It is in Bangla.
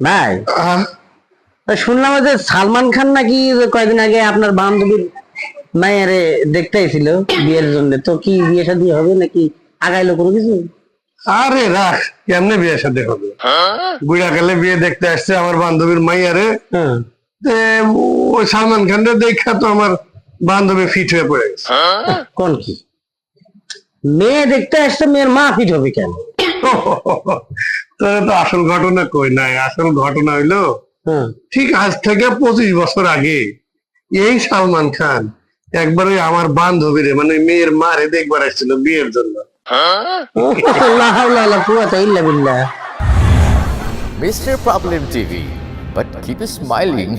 ভাই। শুনলাম যে সালমান খান নাকি যে কয়দিন আগে আপনার বান্ধবীর মায়েরে দেখতে আইছিল বিয়ের জন্য। তো কি বিয়ে শাদী হবে নাকি আগাইলো কোনো কিছু? আরে রাখ কেমনে বিয়ে সাথে হবে? বুড়া কালে বিয়ে দেখতে আসছে আমার বান্ধবীর মাইয়ারে। হ্যাঁ। ওই সালমান খানটা দেখা তো আমার বান্ধবী ফিট হয়ে পড়ে গেছে। কোন কি? মেয়ে দেখতে আসছে মেয়ের মা ফিট হবে কেন? তোরা তো আসল ঘটনা কই নাই আসল ঘটনা হইল হ্যাঁ ঠিক আজ থেকে পঁচিশ বছর আগে এই সালমান খান একবার ওই আমার বান্ধবীরে মানে মেয়ের মারে দেখবার আসছিল বিয়ের জন্য Mr. Problem TV. But keep smiling.